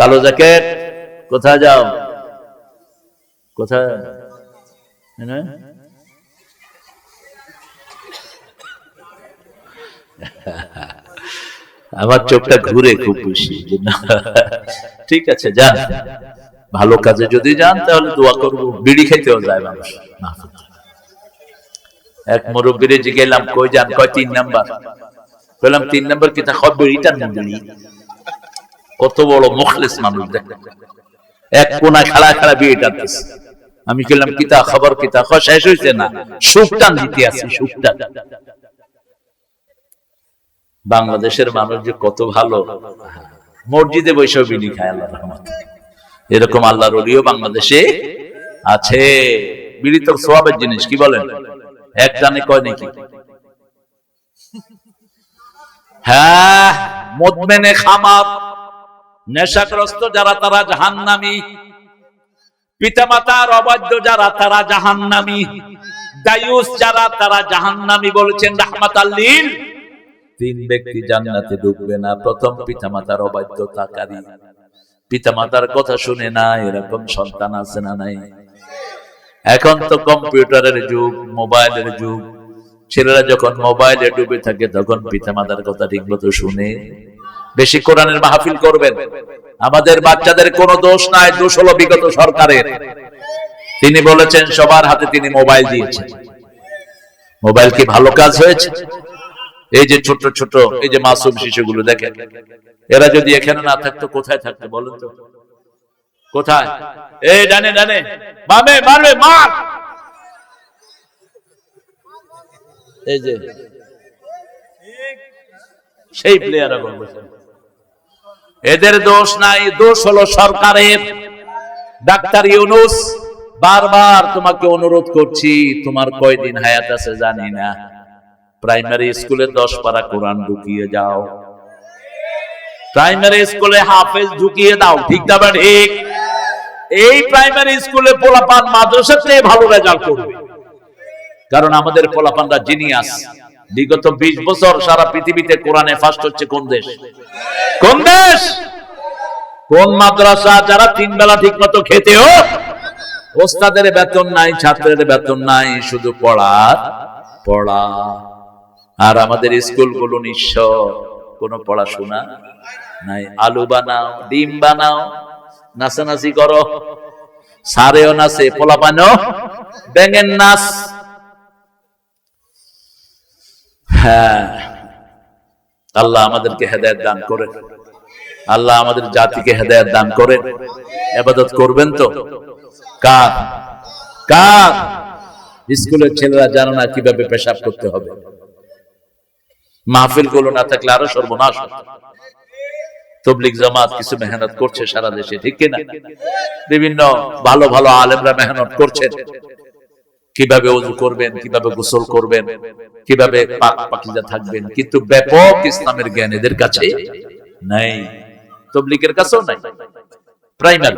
কালো জ্যাকেট, কোথায় যাও? কোথায়? হ্যাঁ? আমার চোখটা ঘুরে খুব খুশি ঠিক আছে, যান। ভালো কাজে যদি যান, তাহলে দোয়া করব। বিড়ি খেতেও যায় মানুষ। এক মুরব্বীরে জিগেলাম কই যান? কয়, তিন নাম্বার। বললাম, তিন নাম্বার কি তা খব বিড়িটার না বিড়ি? কত বড় মুখলেস মানুষ দেখ। এক কোনা খেলা খেলা বিয়ে টানতেছে আমি বললাম কিতা খবর, কিতা খ শেষ হয়েছে না। সুখটান দিতে আছে সুখটান বাংলাদেশের মানুষ যে কত ভালো, মসজিদে বৈশাখ বিড়ি খায় আল্লাহ রহমত। এরকম আল্লাহর অলিও বাংলাদেশে আছে। বিড়ি তোর সোয়াবের জিনিস, কি বলেন? এক টানে কয় নাকি? হ্যাঁ মদমেনে খামার। নেশাগ্রস্ত যারা তারা জাহান্নামী। পিতামাতার অবাধ্য যারা তারা জাহান্নামী। দায়ুস যারা তারা জাহান্নামী বলেছেন রাহমাত আল্লিল তিন ব্যক্তি জান্নাতে ঢুকবে না, প্রথম পিতামাতার অবাধ্যতাকারী। পিতামাতার কথা শুনে না, এরকম সন্তান আছে না নাই। এখন তো কম্পিউটারের যুগ, মোবাইলের যুগ। ছেলেরা যখন মোবাইলে ডুবে থাকে, তখন পিতামাতার কথা ঠিক মতো শুনে। বেশি কোরআনের মাহফিল করবেন। আমাদের বাচ্চাদের কোনো দোষ নাই, দোষ হলো বিগত সরকারের। তিনি বলেছেন, সবার হাতে তিনি মোবাইল দিয়েছেন। মোবাইল কি ভালো কাজ হয়েছে? এই যে ছোট ছোট, এই যে মাসুম শিশুগুলো দেখেন। এরা যদি এখানে না থাকতো, কোথায় থাকতো বলুন তো? কোথায়? এই ডানে ডানে। মামে মারবে মার! এই যে, সেই প্লেয়ার এদের দোষ নাই, দোষ হলো সরকারের। ডাক্তার ইউনুস, বারবার তোমাকে অনুরোধ করছি, তোমার কয়দিন হায়াত আছে জানি না। প্রাইমারি স্কুলে দশ পারা কোরআন ঢুকিয়ে যাও। প্রাইমারি স্কুলে হাফেজ ঢুকিয়ে দাও, ঠিক না ঠিক? এই প্রাইমারি স্কুলে পোলাপান মাদ্রাসাতে ভালো রেজাল্ট করবে। কারণ আমাদের পোলাপানরা জিনিয়াস। বিগত ২০ বছর সারা পৃথিবীতে কোরআনে ফার্স্ট হচ্ছে কোন দেশ? কোন দেশ? কোন মাদ্রাসা যারা তিন বেলা ঠিক মতো খেতেও ওস্তাদের বেতন নাই, ছাত্রের বেতন নাই, শুধু পড়ার পড়া। আর আমাদের স্কুলগুলো নিঃস্ব, কোনো পড়াশোনা নাই। আলু বানাও, ডিম বানাও, নাচানাচি করো, সারেও নাচে পোলা পানো ব্যাঙের নাচ হ্যাঁ। আল্লাহ আমাদেরকে হেদায়ত দান করেন আল্লাহ আমাদের জাতিকে হেদায়ত দান করেন এবাদত করবেন তো? কার? কার? স্কুলের ছেলেরা জানে না কীভাবে পেশাব করতে হবে। মাহফিলগুলো না থাকলে আরও সর্বনাশ। তবলিক জামাত কিছু মেহনত করছে সারা দেশে, ঠিক কিনা? বিভিন্ন ভালো ভালো আলেমরা মেহনত করছেন। কীভাবে অজু করবেন, কীভাবে গোসল করবেন, কীভাবে থাকবেন, কিন্তু ব্যাপক ইসলামের জ্ঞান এদের কাছে নাই। তবলিকের কাছেও নাই। প্রাইমারি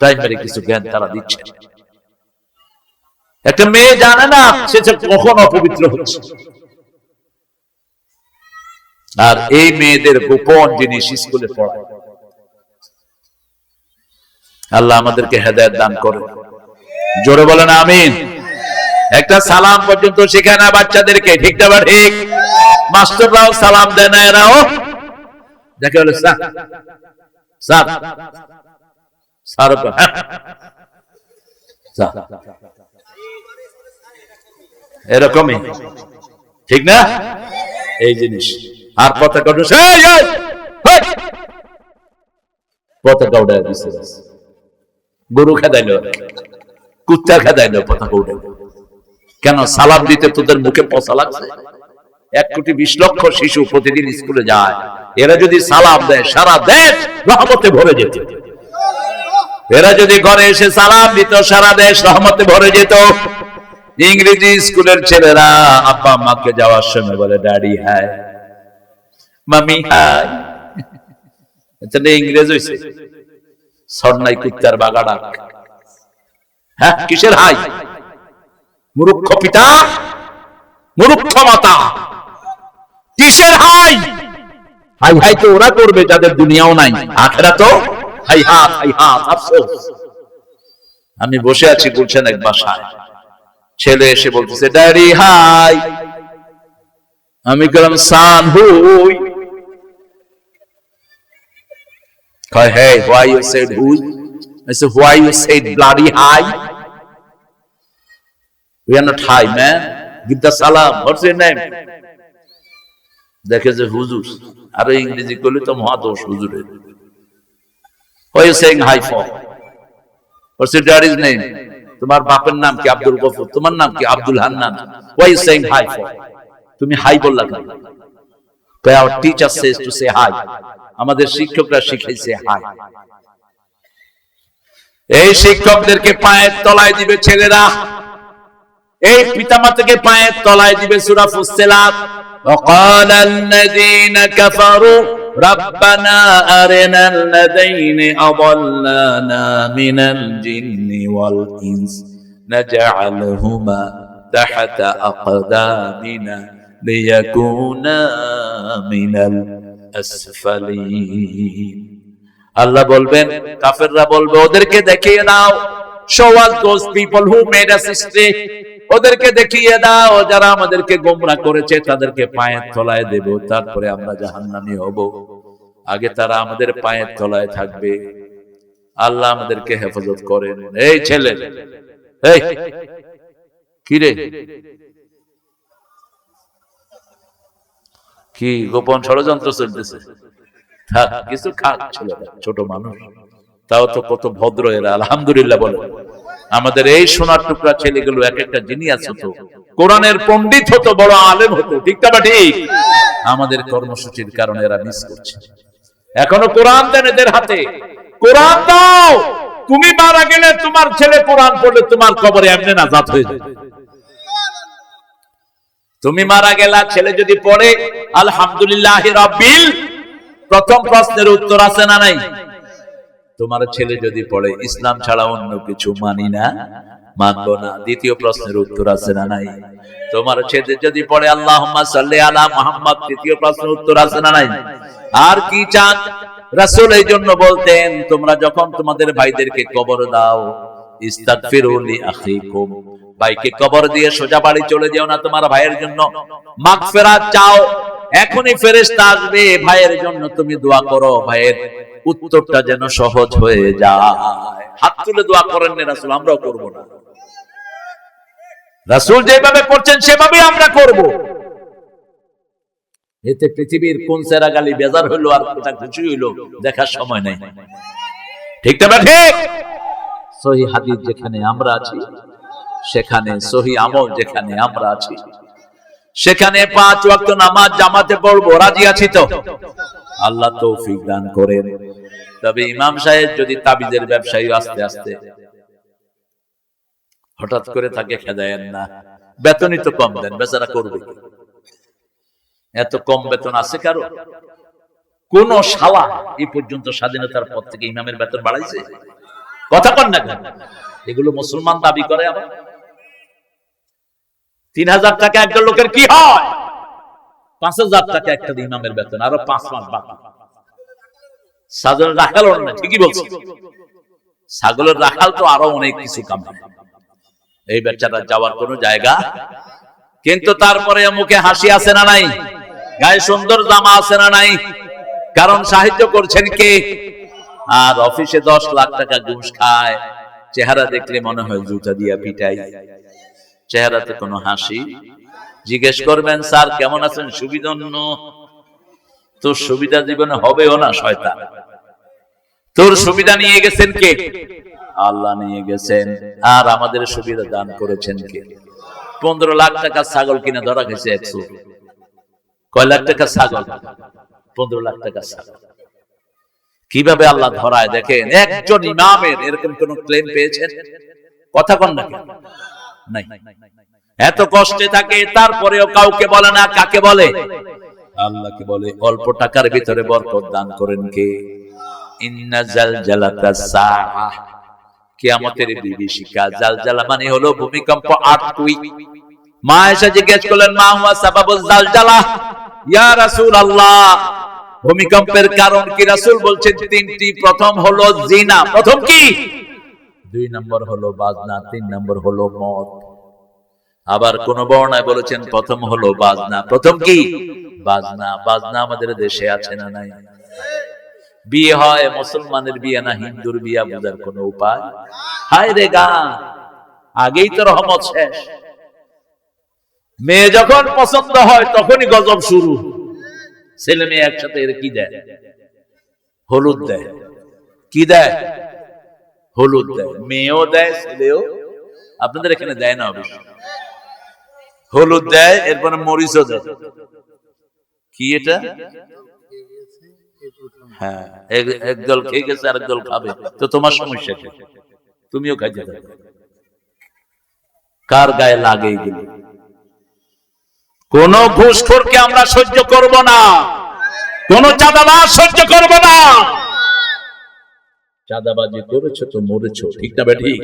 প্রাইমারি কিছু জ্ঞান তারা দিচ্ছে একটা মেয়ে জানে না সে কখন অপবিত্র হচ্ছে। আর এই মেয়েদের গোপন জিনিস স্কুলে পড়ায়। আল্লাহ আমাদেরকে হেদায়ত দান করে জোরে বলেন আমিন একটা সালাম পর্যন্ত শেখায় না বাচ্চাদেরকে ঠিক না ঠিক মাস্টাররাও সালাম দেয় না এরাও দেখে বলে স্যার স্যার স্যার হ্যাঁ। এরকমই ঠিক না এই জিনিস আর পতাকা! পতাকা উঠে গরু খেদাইল কুত্তা খেদাইল পতাকা উঠে কেন সালাম দিতে তোদের মুখে পচা লাগছে? এক কোটি বিশ লক্ষ শিশু প্রতিদিন স্কুলে যায়। এরা যদি সালাম দেয়, সারা দেশ রহমতে ভরে যেত। এরা যদি ঘরে এসে সালাম দিত, সারা দেশ রহমতে ভরে যেত। ইংরেজি স্কুলের ছেলেরা আব্বা মাকে যাওয়ার সময় বলে ড্যাডি হাই মামি তাহলে ইংরেজ হয়েছে সন্ন্যাই কুত্তার বাগা ডাক হ্যাঁ কিসের হাই? মূর্খ পিতা, মূর্খ মাতা। কিসের হাই? হাই হাই তো ওরা করবে, যাদের দুনিয়াও নাই। আখেরা তো হাই হাত হাই হাত আফসোস। আমি বসে আছি বলছেন এক বাসায়। ছেলে এসে বলতেছে, ড্যাডি, হাই। আমি গেলাম, সান, হুই। why you said হুই? I said why you said bloody high we are not high man give the salam what's your name দেখে যে হুজুর আর ইংরেজি করলে তো মহাদোষ হুজুরের saying hi for? What's your daddy's name? তোমার বাপের নাম কি আব্দুল গফুর তোমার নাম কি Abdul Hannan Why you saying hi for? তুমি হাই বললা কেন কয় our teacher says to say hi আমাদের শিক্ষকরা শিখাইছে হাই এই শিক্ষকদেরকে পায়ের তলায় দিবে ছেলেরা এই পিতামাতাকে পায়ের তলায় দিবে সূরা ফুসসিলাত وقال الذين كفروا ربنا أرنا الذين أضلانا من الجن والإنس نجعلهما تحت أقدامنا ليكونا من الأسفلين আল্লাহ বলবেন, কাফেররা বলবে, ওদেরকে দেখিয়ে দাও যারা আমাদেরকে তাদেরকে আগে তারা আমাদের থাকবে। আল্লাহ আমাদেরকে হেফাজত করেন। এই ছেলে কি রে? কি গোপন ষড়যন্ত্র চলতেছে? থাক কিছু ছেলেরা ছোট মানুষ। তাও তো কত ভদ্র এরা, আলহামদুলিল্লাহ বলে। আমাদের এই সোনার টুকরা ছেলেগুলো এক একটা জিনিয়াস হতো। কোরআনের পণ্ডিত হতো, বড় আলেম হতো। ঠিক না বা ঠিক? আমাদের কর্মসূচির কারণে এরা মিস করছে। এখনও কোরআন দেন এদের হাতে। কোরআন দাও! তুমি মারা গেলে তোমার ছেলে কোরআন পড়লে তোমার কবরে এমনি নাজাত হয়ে যাবে। তুমি মারা গেলা, ছেলে যদি পড়ে, আলহামদুলিল্লাহ রব্বিল প্রথম প্রশ্নের উত্তর আছে না নাই? তোমার ছেলে যদি পড়ে, ইসলাম ছাড়া অন্য কিছু মানি না? মানবো না। দ্বিতীয় প্রশ্নের উত্তর আছে না নাই? তোমার ছেলে যদি পড়ে আল্লাহ সাল্লি আলা মোহাম্মদ, তৃতীয় প্রশ্নের উত্তর আছে না নাই? আর কি চান? রাসূল এই জন্য বলতেন, তোমরা যখন তোমাদের ভাইদেরকে কবর দাও ভাইকে কবর দিয়ে সোজা বাড়ি চলে যেও না তোমার ভাইয়ের জন্য। মাগফিরাত চাও এখনই ফেরেশতা আসবে, ভাইয়ের জন্য তুমি দোয়া করো, ভাইয়ের উত্তরটা যেন সহজ হয়ে যায়। হাত তুলে দোয়া করেন রাসূল, আমরাও করব না। রাসূল যেভাবে করছেন, সেভাবেই আমরা করব। এতে পৃথিবীর কোন সেরা গালি বেজার হইল আর কোটা খুশি হইল, দেখার সময় নাই। ঠিক না ঠিক? সহি হাদিস যেখানে আমরা আছি, সেখানে সহি আমল যেখানে আমরা আছি। সেখানে পাঁচ ওয়াক্ত নামাজ জামাতে পড়ব, রাজি আছি তো? আল্লাহ তৌফিক দান করেন। তবে ইমাম সাহেব যদি তাবিজের ব্যবসায়ী আস্তে আস্তে হঠাৎ করে তাকে খেদায়েন না। বেতনই তো কম দেন, বেচারা করবে এত কম বেতন আছে কারও? কোন শালা এই পর্যন্ত স্বাধীনতার পর থেকে ইমামের বেতন বাড়াইছে? কথা কন না? এগুলো মুসলমান দাবি করে আবার। তিন হাজার টাকা একজন লোকের কি হয়? পাঁচ হাজার টাকা একটা ইমামের বেতন, আরও পাঁচ মাস বাকি। ছাগলের রাখাল না ঠিকই বলছি। ছাগলের রাখাল তো আরও অনেক কিছু কামায় এই বেচারা যাওয়ার কোনো জায়গা? কিন্তু তারপরে মুখে হাসি আছে না নাই? গায়ে সুন্দর জামা আছে না নাই? কারণ সাহায্য করছেন কে? আর অফিসে দশ লাখ টাকা ঘুষ খায়। চেহারা দেখলে মনে হয় জুতা দিয়া পিটাই চেহারাতে কোনো হাসি? জিজ্ঞেস করবেন, স্যার, কেমন আছেন? সুবিধন্য? তোর সুবিধা জীবনে হবেও না, শয়তান। তোর সুবিধা নিয়ে গেছেন কে? আল্লাহ নিয়ে গেছেন। আর আমাদের সুবিধা দান করেছেন কে? পনেরো লাখ টাকা ছাগল কিনে ধরা গেছে একশো। কয় লাখ টাকা ছাগল? পনেরো লাখ টাকা ছাগল। কীভাবে আল্লাহ ধরায় দেখেন? একজন ইমামের এরকম কোন ক্লেম পেয়েছেন? কথা কন না? নাই। এত কষ্টে থাকে, তারপরেও কাউকে বলে না, কাকে বলে? আল্লাহকে বলে, অল্প টাকার ভিতরে বরকত দান করেন কে? বিভীষিকা মানে হলো ভূমিকম্প মা এসে জিজ্ঞেস করলেন, মা হুয়া সাবাবুল ইয়া ভূমিকম্পের কারণ কি? রাসূল বলছেন, তিনটি। প্রথম হলো জিনা। প্রথম কি? দুই নম্বর হলো বাজনা, তিন নম্বর হলো মদ। আবার কোন বর্ণায় বলেছেন, প্রথম হলো বাজনা। প্রথম কি? বাজনা। বাজনা আমাদের দেশে আছে না নাই? বিয়ে হয়, মুসলমানের বিয়ে না, হিন্দুর বিয়ে বোঝার কোন উপায়? হায় রে গান আগেই তো রহমত শেষ। মেয়ে যখন পছন্দ হয়, তখনই গজব শুরু। ছেলে মেয়ে একসাথে এর কি দেয়? হলুদ দেয়। কি দেয়? হলুদ দেয়, মেয়েও দেয়, ছেলেও। আপনাদের এখানে দেয় না অবশ্য। হলুদ দেয়, এরপরে মরিচও দেয়। কি এটা? হ্যাঁ তুমিও কার গায়ে লাগে আমরা সহ্য করব না। কোন চাঁদাবাজ সহ্য করব না। চাঁদাবাজি করেছ তো মরেছো ঠিক না বে ঠিক?